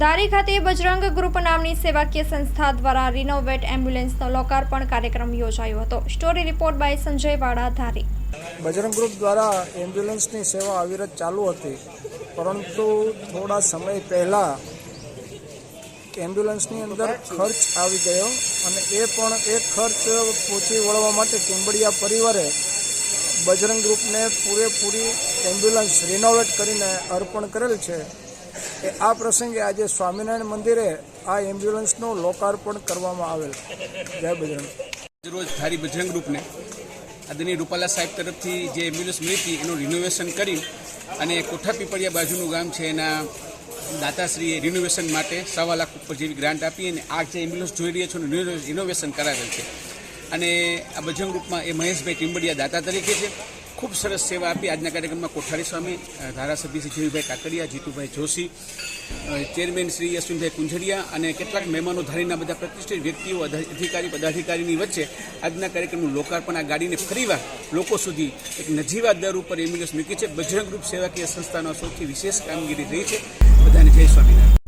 ધારી ખાતે બજરંગ ગ્રુપ નામની સેવાકીય સંસ્થા દ્વારા રિનોવેટ એમ્બ્યુલન્સનો લોકાર્પણ કાર્યક્રમ યોજાયો હતો. સ્ટોરી રિપોર્ટ બાય સંજય વાડા ધારી. બજરંગ ગ્રુપ દ્વારા એમ્બ્યુલન્સની સેવા અવિરત ચાલુ હતી, પરંતુ થોડા સમય પહેલાં એમ્બ્યુલન્સની અંદર ખર્ચ આવી ગયો અને એ પણ એ ખર્ચ પહોંચી વળવા માટે ટીમ્બડિયા પરિવારે બજરંગ ગ્રુપને પૂરેપૂરી એમ્બ્યુલન્સ રિનોવેટ કરીને અર્પણ કરેલ છે. એ આ પ્રસંગે આજે સ્વામિનારાયણ મંદિરે આ એમ્બ્યુલન્સનું લોકાર્પણ કરવામાં આવેલ. જય બજરંગ. રોજ ધારી બજરંગ ગ્રુપને આદરણીય રૂપાલા સાહેબ તરફથી જે એમ્બ્યુલન્સ મળી હતી, એનું રિનોવેશન કરી અને કોઠા પીપળિયા બાજુનું ગામ છે, એના દાતાશ્રીએ રિનોવેશન માટે સવા લાખ ઉપર જેવી ગ્રાન્ટ આપી અને આ જે એમ્બ્યુલન્સ જોઈ રહ્યા છો રિનોવેશન કરાવેલ છે. અને આ બજરંગ રૂપમાં એ મહેશભાઈ ટીમ્બડિયા દાતા તરીકે છે. ખૂબ સરસ સેવા આપી આજના કાર્યક્રમમાં કોઠારી સ્વામી ધારાસભ્ય શ્રી જીવીભાઈ કાકડિયા, જીતુભાઈ જોશી ચેરમેન શ્રી અશ્વિનભાઈ કુંજરિયા અને કેટલાક મહેમાનો ધારીના બધા પ્રતિષ્ઠિત વ્યક્તિઓ અધિકારી, પદાધિકારીની વચ્ચે આજના કાર્યક્રમનું લોકાર્પણ આ ગાડીને ફરીવાર લોકો સુધી એક નજીવા દર ઉપર એમ્બ્યુલન્સ મૂકી છે. બજરંગ ગ્રુપ સેવાકીય સંસ્થાનો સૌથી વિશેષ કામગીરી રહી છે. બધાને જય સ્વામિનારાયણ.